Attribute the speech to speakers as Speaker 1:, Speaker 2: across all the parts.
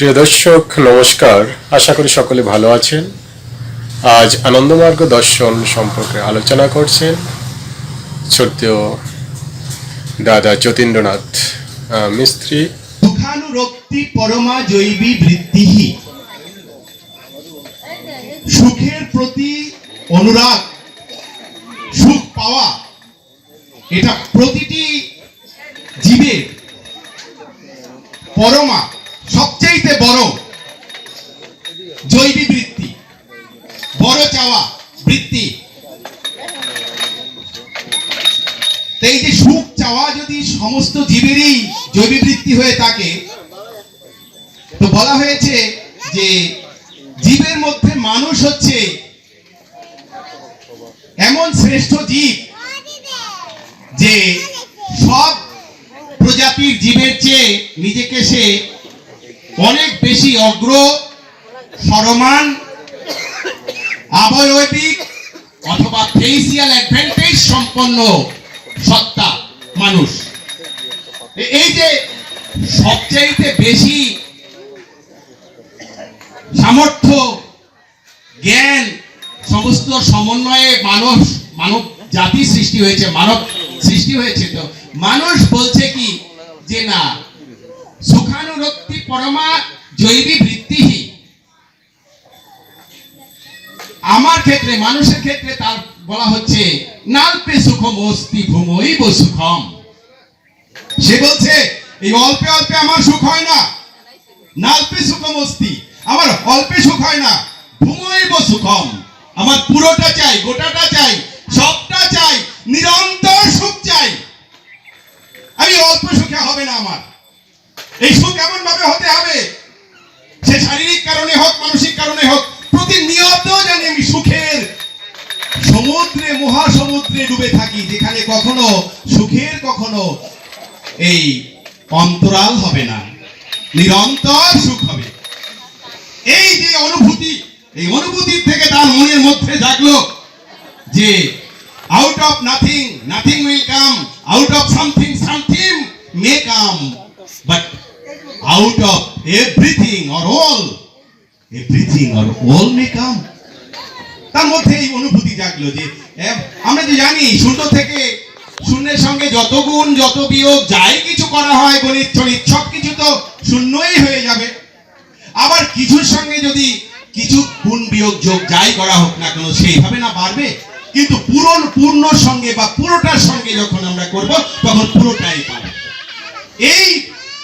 Speaker 1: প্রিয় দর্শক, নমস্কার। আশা করি সকলে ভালো আছেন। আজ আনন্দমার্গ দর্শন সম্পর্কে আলোচনা করছেন ছোট্ট দাদা যতীন্দ্রনাথ মিস্ত্রি।
Speaker 2: সুখানুরক্তি পরমা জৈবী বৃত্তিহি সুখের প্রতি অনুরাগ, সুখ পাওয়া, এটা প্রতিটি জীবের পরমা। বড়। জৈবী বৃত্তি। বড় চাওয়া, বৃত্তি। এই যে সুখ চাওয়া যদি সমস্ত জীবেরই জৈবিক বৃত্তি হয়ে থাকে, তো বলা হয়েছে যে জীবের মধ্যে মানুষ হচ্ছে এমন শ্রেষ্ঠ জীব যে সব প্রজাতির জীবের চেয়ে নিজেকে সে অনেক বেশি অগ্র, সরমান, আবয়বিক অথবা ফেসিয়াল অ্যাডভান্টেজ সম্পন্ন সত্তা মানুষ। এই যে সবচাইতে বেশি সামর্থ্য, জ্ঞান, সমস্ত সমন্বয়ে মানুষ, মানব জাতি সৃষ্টি হয়েছে, মানব সৃষ্টি হয়েছে তো। মানুষ বলছে কি? যে না সুখানুরক্তি পরমা জৈবী বৃত্তিহীন আমার ক্ষেত্রে, মানুষের ক্ষেত্রে তার বলা হচ্ছে, নাল্পে সুখম অস্তি ভূমৈব সুখম। সে বলছে, এই অল্পে অল্পে আমার সুখ হয় না। নাল্পে সুখম অস্তি আমার অল্পে সুখ হয় না, ভূমৈব সুখম। আমার পুরোটা চাই, গোটাটা চাই, সবটা চাই, নিরন্তর সুখ চাই। আমি অল্প সুখে হবে না আমার। এই সুখ এমন ভাবে হতে হবে, সে শারীরিক কারণে হোক, মানসিক কারণে হোক, প্রতিনিয়ত জানি আমি সুখের সমুদ্রে, মহাসমুদ্রে ডুবে থাকি, যেখানে কখনো সুখের, কখনো এই অন্তরাল হবে না, নিরন্তর সুখ হবে। এই যে অনুভূতি, এই অনুভূতির থেকে তার মনের মধ্যে জাগলো যে out of nothing nothing will come out of something something may come but out of everything or all everything or all may come তার মধ্যে এই অনুভূতি জাগলো যে আমরা যে জানি শূন্য থেকে শূন্যের সঙ্গে যত গুণ, যত বিয়োগ, যাই কিছু করা হয়, গণিত চলিত সব কিছু তো শূন্যই হয়ে যাবে। আবার কিছুর সঙ্গে যদি কিছু গুণ, বিয়োগ, যোগ, যাই করা হোক না কেন, সেইভাবে না বাড়বে। কিন্তু পূরণ পূর্ণ সঙ্গে বা পুরোটার সঙ্গে যখন আমরা করব, তখন পুরোটাই পাবে এই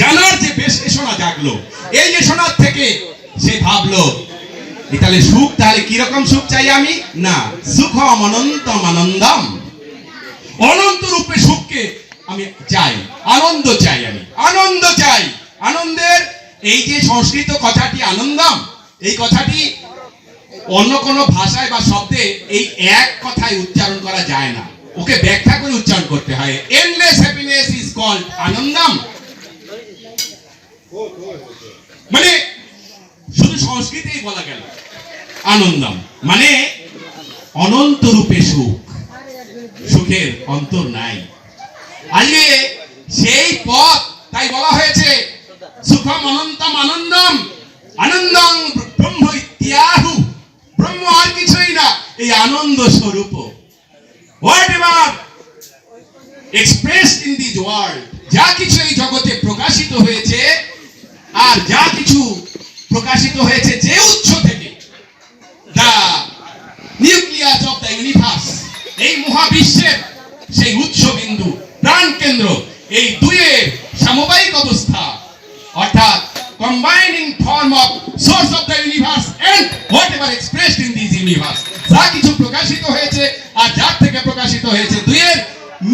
Speaker 2: জানার যে বেশেষণা জাগলো, এই এসনার থেকে সে ভাবলো তাহলে সুখ, তাহলে কীরকম সুখ চাই আমি? না, সুখম অনন্তম আনন্দম। অনন্ত রূপে সুখকে আমি চাই, আনন্দ চাই আমি, আনন্দ চাই। আনন্দের এই যে সংস্কৃত কথাটি আনন্দম, এই কথাটি অন্য কোনো ভাষায় বা শব্দে এই এক কথায় উচ্চারণ করা যায় না। ওকে ব্যাখ্যা করে উচ্চারণ করতে হয়। Endless happiness is called anandam. মানে শুধু সংস্কৃতেই বলা গেল, আনন্দম। মানে অনন্ত রূপে সুখ। সুখের অন্তর নাই। আজকে সেই পথ, তাই বলা হয়েছে, সুখম অনন্তম আনন্দম, আনন্দং ব্রহ্ম ইত্যাহু। ব্রহ্ম আর কিছুই না, এই আনন্দ স্বরূপ। Whatever expressed in this world যা কিছু এই জগতে প্রকাশিত হয়েছে আর যা কিছু প্রকাশিত হয়েছে যে উৎস থেকে the nucleus of the universe, এই মহাবিশ্বের সেই উৎস বিন্দু, প্রাণ কেন্দ্র, এই দুইয়ের সামবায়িক অবস্থা, অর্থাৎ combining form of source of the universe and whatever expressed in this universe যা কিছু প্রকাশিত হয়েছে আর যার থেকে প্রকাশিত হয়েছে দুইয়ের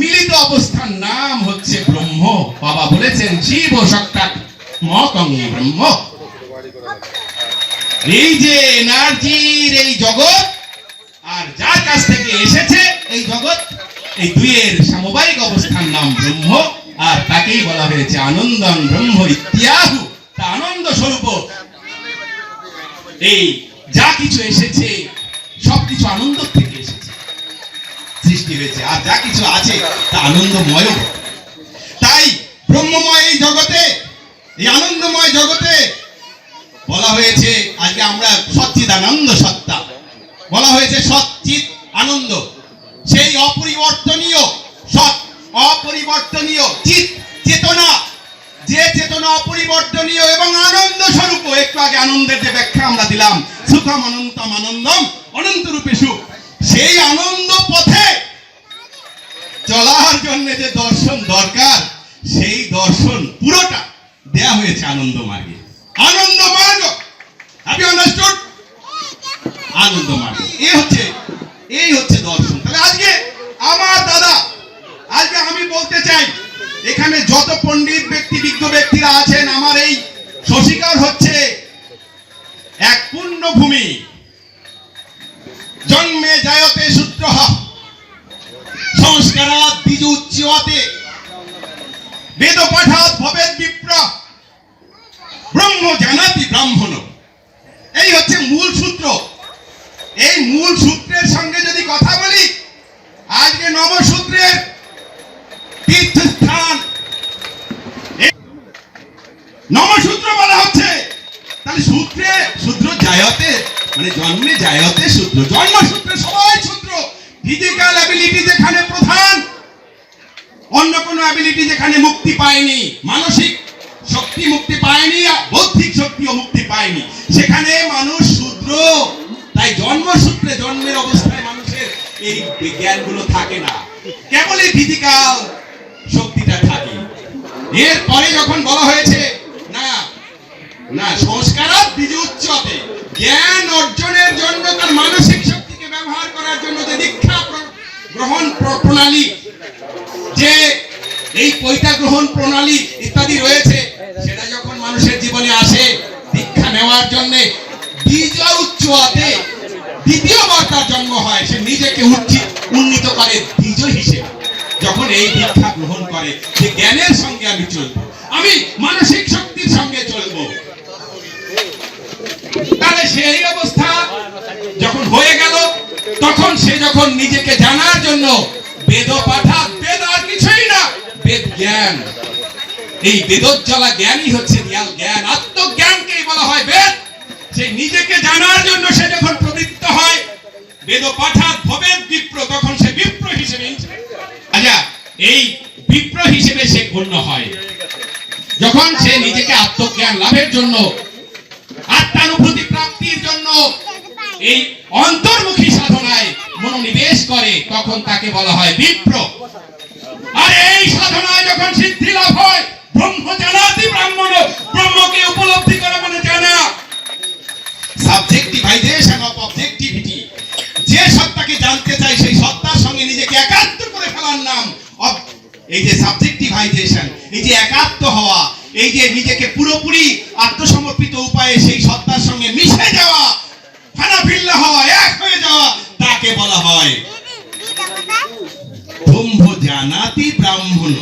Speaker 2: মিলিত অবস্থার নাম হচ্ছে ব্রহ্ম। বাবা বলেছেন শিব সত্তা মকং ব্রহ্ম। এই যে এনার্জির এই জগৎ, আর যার কাছ থেকে এসেছে এই জগৎ, এই দুইয়ের নাম ব্রহ্ম, আর তাকেই বলা হয়েছে আনন্দম ব্রহ্ম তা আনন্দ স্বরূপ। এই যা কিছু এসেছে সবকিছু আনন্দ থেকে এসেছে, সৃষ্টি হয়েছে। আর যা কিছু আছে, তা আনন্দময় তাই ব্রহ্মময় এই জগতে এই আনন্দময় জগতে বলা হয়েছে, আজকে আমরা সচ্চিদ আনন্দ সত্তা। বলা হয়েছে সচ্চিত আনন্দ। সেই অপরিবর্তনীয় সৎ, অপরিবর্তনীয় চিত চেতনা, যে চেতনা অপরিবর্তনীয় এবং আনন্দ স্বরূপ একটু আগে আনন্দের যে ব্যাখ্যা আমরা দিলাম, সুখম অনন্তম আনন্দম অনন্ত রূপে সুখ। সেই আনন্দ পথে চলার জন্য যে দর্শন দরকার, সেই দর্শন পুরোটা দেয়া হয়েছে আনন্দ মার্গে। আনন্দ মার্গ! হ্যাভ আন্ডারস্টুড আনন্দ মার্গ। এই হচ্ছে এই হচ্ছে দর্শন। তাহলে আজকে আমার দাদা, আজকে আমি বলতে চাই, এখানে যত পণ্ডিত ব্যক্তি বিজ্ঞ ব্যক্তিরা আছেন, আমার এই শশিকার হচ্ছে এক পূর্ণ ভূমি জন্মে জায়তে সূত্র সংস্কারাত বীজ উচ্চতে বেদ পাঠাত ভবেদ বিপ্র। ব্রহ্ম জানাতি ব্রাহ্মণ। এই হচ্ছে মূল সূত্র। এই মূল সূত্রের সঙ্গে যদি কথা বলি, আজকে নবসূত্রের তীর্থস্থান। নবসূত্র বলা হচ্ছে, তাহলে সূত্রে, সূত্র জায়তে মানে জন্মে জায়তে সূত্র। জন্মসূত্রে সবাই সূত্র। ফিজিক্যাল অ্যাবিলিটি যেখানে প্রধান, অন্য কোনো অ্যাবিলিটি যেখানে মুক্তি পায়নি। থাকে না। কেবল এই ফিজিক্যাল শক্তিটা থাকে। এরপরে যখন বলা হয়েছে, না না, সংস্কারাত বীজ উচ্চতে জ্ঞান অর্জনের জন্য তার মানসিক শক্তিকে ব্যবহার করার জন্য যে দীক্ষা গ্রহণ প্রণালী, যে এই পৈতা গ্রহণ প্রণালী ইত্যাদি রয়েছে, সেটা যখন মানুষের জীবনে আসে, দীক্ষা নেওয়ার জন্য বীজ উচ্চতে দ্বিতীয়বার তার জন্ম হয়, সে নিজেকে উচ্চিত উন্নীত করে বীজ হিসেবে। যখন এই দীক্ষা গ্রহণ করে, যে জ্ঞানের সঙ্গে আমি চলবো, আমি মানসিক শক্তির সঙ্গে চলবো। তাহলে সেই অবস্থা যখন হয়ে গেল, তখন সে যখন নিজেকে জানার জন্য বেদ পাঠা, বেদ আর কিছুই না, বেদ জ্ঞান। এই বেদজ্জলা জ্ঞানই হচ্ছে রিয়াল জ্ঞান, আত্মজ্ঞানকেই বলা হয় বেদ। সেই নিজেকে জানার জন্য সে যখন প্রবৃত্ত হয় বেদ পাঠাত ভবেদ বিপ্র, তখন সে বিপ্র হিসেবে আচ্ছা এই বিপ্র হিসেবে সে গণ্য হয়। যখন সে নিজেকে আত্মজ্ঞান লাভের জন্য, আত্মানুভূতি প্রাপ্তির জন্য এই অন্তর্মুখী সাধনায় মনোনিবেশ করে, তখন তাকে বলা হয় বিপ্র। আর এই সাধনায় যখন সিদ্ধি লাভ হয়, ব্রহ্ম জানাতি ব্রাহ্মণ, ব্রহ্মকে উপলব্ধি করা মানে জানা। সাবজেক্টিভাইজেশন অফ অবজেক্টিভিটি যে সত্তাকে জানতে চাই সেই সত্তার সঙ্গে নিজেকে একাত্ম করে ফেলার নাম এই যে সাবজেক্টিভাইজেশন এই যে একাত্ম হওয়া, এই যে নিজেকে পুরোপুরি আত্মসমর্পিত উপায়ে সেই সত্তার সঙ্গে মিশে যাওয়া ফানাফিল্লা হওয়া, এক হয়ে যাওয়া, তাকে বলা হয় জানাতি ব্রাহ্মণ।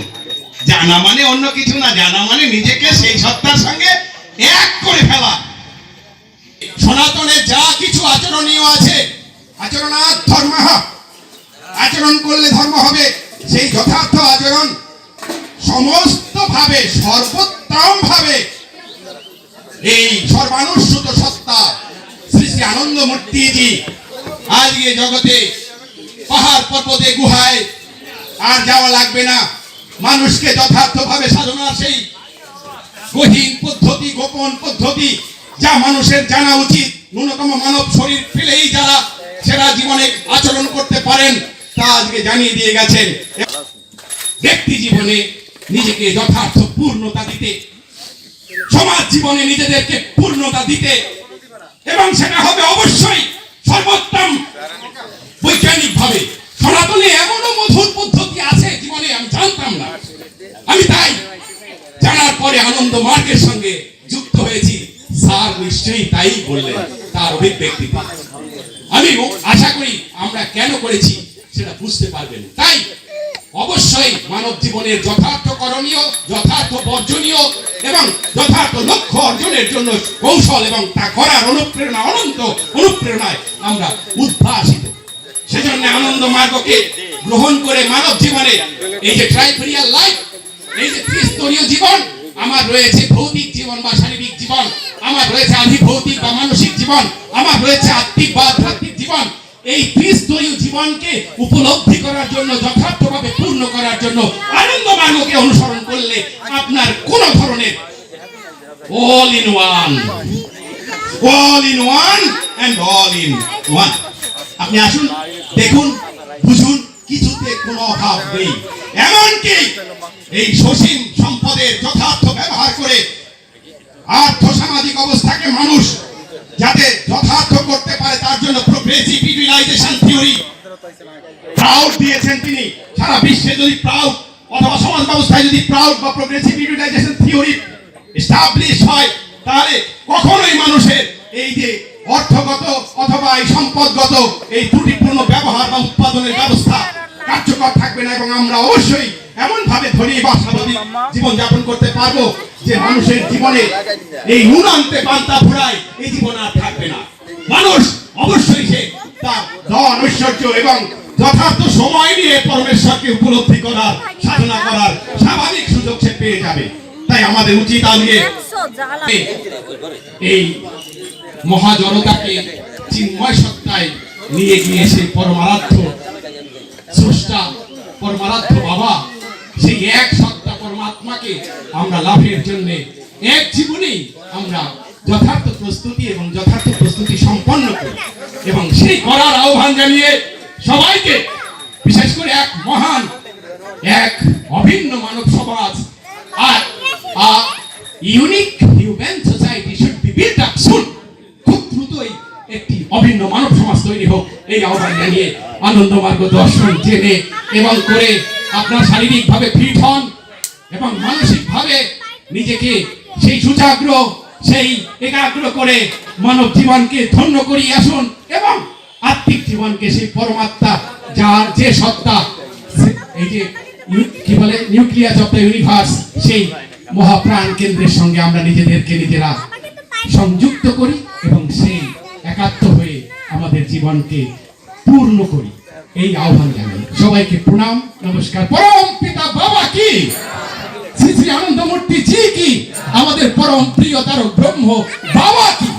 Speaker 2: জানা মানে অন্য কিছু না, জানা মানে নিজেকে সেই সত্তার সঙ্গে আচরণীয় আছে। আচরণাৎ ধর্ম। আচরণ করলে ধর্ম হবে। সেই যথার্থ আচরণ সমস্ত ভাবে সর্বোত্তম ভাবে এই সর্বানুসূত সত্তা শ্রী শ্রী আনন্দ মূর্তিজি আজকে জগতে পাহাড় পর্বতে, গুহায় আর যাওয়া লাগবে না। মানুষকে যথার্থভাবে সাধনার সেই গহীন পদ্ধতি, গোপন পদ্ধতি যা মানুষের জানা উচিত, ন্যূনতম মানব শরীর ফেলেই যারা সেরা জীবনে আচরণ করতে পারেন, তা আজকে জানিয়ে দিয়ে গেছেন। ব্যক্তি জীবনে নিজেকে যথার্থ পূর্ণতা দিতে, সমাজ জীবনে নিজেদেরকে পূর্ণতা দিতে, এবং সেটা হবে অবশ্যই আমি আশা করি আমরা কেন করেছি সেটা বুঝতে পারবেন। তাই অবশ্যই মানব জীবনের যথার্থ করণীয়, যথার্থ বর্জনীয় এবং যথার্থ লক্ষ্য অর্জনের জন্য কৌশল এবং তা করার অনুপ্রেরণা, অনন্ত অনুপ্রেরণায় আমরা উদ্ভাসিত। সেজন্য আনন্দ মার্গকে গ্রহণ করে মানব জীবনে এই যে ট্রাইফেরিয়াল লাইফ এই যে ত্রিস্তরীয় জীবন, আমার রয়েছে ভৌতিক জীবন বা শারীরিক জীবন। আমার রয়েছে আধিভৌতিক বা মানসিক জীবন, আমার রয়েছে আত্মিক বা আধ্যাত্মিক জীবন। এই ত্রিস্তরীয় জীবনকে উপলব্ধি করার জন্য, যথার্থভাবে পূর্ণ করার জন্য আনন্দ মার্গকে অনুসরণ করলে আপনার কোন ধরনের all in one all in one and all in one আপনি আসুন, দেখুন, বুঝুন, কিছুতে কোনো অভাব নেই। এমনকি এই সসীম সম্পদের যথার্থ ব্যবহার করে আর্থ সামাজিক অবস্থাকে মানুষ যাতে যথার্থ করতে পারে, তার জন্য প্রোগ্রেসিভ ইউটিলাইজেশন থিওরি প্রাউড দিয়েছেন তিনি। সারা বিশ্বে যদি প্রাউড অথবা সমাজ ব্যবস্থায় যদি প্রাউড বা প্রোগ্রেসিভ ইউটিলাইজেশন থিওরি এস্টাবলিশ হয়, তাহলে কখনোই মানুষের এই যে অর্থগত অথবা এই সম্পদগত এই ত্রুটিপূর্ণ ব্যবহার বা উৎপাদনের ব্যবস্থা কার্যকর থাকবে না এবং আমরা অবশ্যই এমন ভাবে ধনী বা স্বাভাবিক জীবন যাপন করতে পারব যে মানুষের জীবনে এই নুন আনতে পান্তা ফুরায় এই জীবন আর থাকবে না। মানুষ অবশ্যই সে তার ধন ঐশ্বর্য এবং যথার্থ সময় নিয়ে পরমেশ্বরকে উপলব্ধি করার সাধনা করার স্বাভাবিক সুযোগ সে পেয়ে যাবে। তাই আমাদের উচিত আজকে এই মহাজনতাকে চিন্ময় সত্তায় নিয়ে গিয়ে সেই পরমারাধ্য পরমারাধ্য বাবা, সেই এক সত্তা পরমাত্মাকে আমরা লাভের জন্য এক জীবনেই আমরা যথার্থ প্রস্তুতি এবং যথার্থ প্রস্তুতি সম্পন্ন করি। এবং সেই করার আহ্বান জানিয়ে সবাইকে, বিশেষ করে এক মহান, এক অভিন্ন মানব সমাজ আর unique human society should be built up soon খুব দ্রুতই একটি অভিন্ন মানব সমাজ তৈরি হোক, এই আহ্বান জানিয়ে আনন্দ মার্গ দর্শন জেনে এবং করে আপনার শারীরিকভাবে ফিট হন এবং মানসিকভাবে নিজেকে সেই সুচাগ্র, সেই একাগ্র করে মানব জীবনকে ধন্য করিয়ে আসুন এবং আত্মিক জীবনকে সেই পরমাত্মা, যার যে সত্তা, এই যে কি বলে, নিউক্লিয়াস অফ দ্য ইউনিভার্স, সেই মহাপ্রাণ কেন্দ্রের সঙ্গে আমরা নিজেদেরকে নিজেরা সংযুক্ত করি এবং সেই একাত্ম আমাদের জীবনকে পূর্ণ করি। এই আহ্বান জানাই। সবাইকে প্রণাম, নমস্কার। পরম পিতা বাবা কি? শ্রী শ্রী আনন্দমূর্তি জি কি? আমাদের পরম প্রিয় তার ব্রহ্ম বাবা কি?